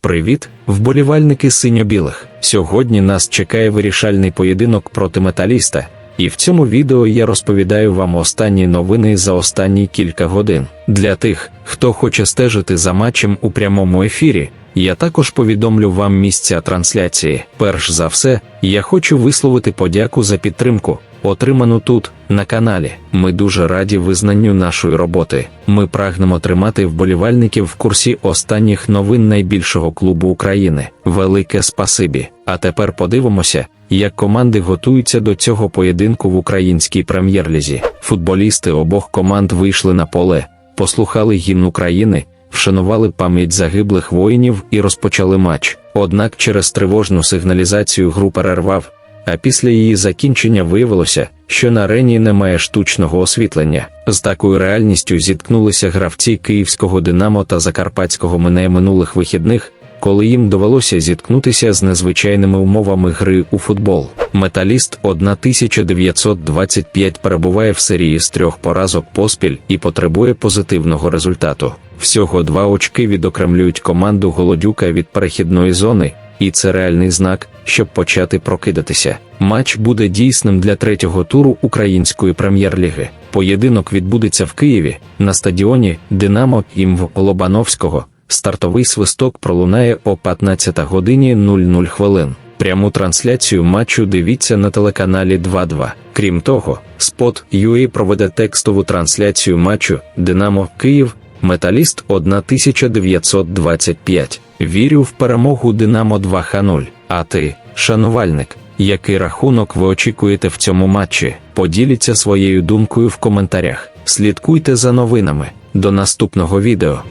Привіт, вболівальники синьо-білих. Сьогодні нас чекає вирішальний поєдинок проти металіста, і в цьому відео я розповідаю вам останні новини за останні кілька годин. Для тих, хто хоче стежити за матчем у прямому ефірі, я також повідомлю вам місця трансляції. Перш за все, я хочу висловити подяку за підтримку, отриману тут, на каналі. Ми дуже раді визнанню нашої роботи. Ми прагнемо тримати вболівальників в курсі останніх новин найбільшого клубу України. Велике спасибі. А тепер подивимося, як команди готуються до цього поєдинку в українській прем'єр-лізі. Футболісти обох команд вийшли на поле, послухали гімн України, вшанували пам'ять загиблих воїнів і розпочали матч. Однак через тривожну сигналізацію гру перервав. А після її закінчення виявилося, що на арені немає штучного освітлення. З такою реальністю зіткнулися гравці київського Динамо та Закарпатського Минає минулих вихідних, коли їм довелося зіткнутися з незвичайними умовами гри у футбол. Металіст 1925 перебуває в серії з трьох поразок поспіль і потребує позитивного результату. Всього два очки відокремлюють команду Голодюка від перехідної зони, і це реальний знак, щоб почати прокидатися. Матч буде дійсним для третього туру української прем'єр-ліги. Поєдинок відбудеться в Києві на стадіоні Динамо імв Лобановського. Стартовий свисток пролунає о 15 годині 00 хвилин. Пряму трансляцію матчу дивіться на телеканалі 2.2. Крім того, спот UA проведе текстову трансляцію матчу Динамо Київ, Металіст 1925. Вірю в перемогу Динамо 2-0. А ти, шанувальник, який рахунок ви очікуєте в цьому матчі? Поділіться своєю думкою в коментарях. Слідкуйте за новинами. До наступного відео.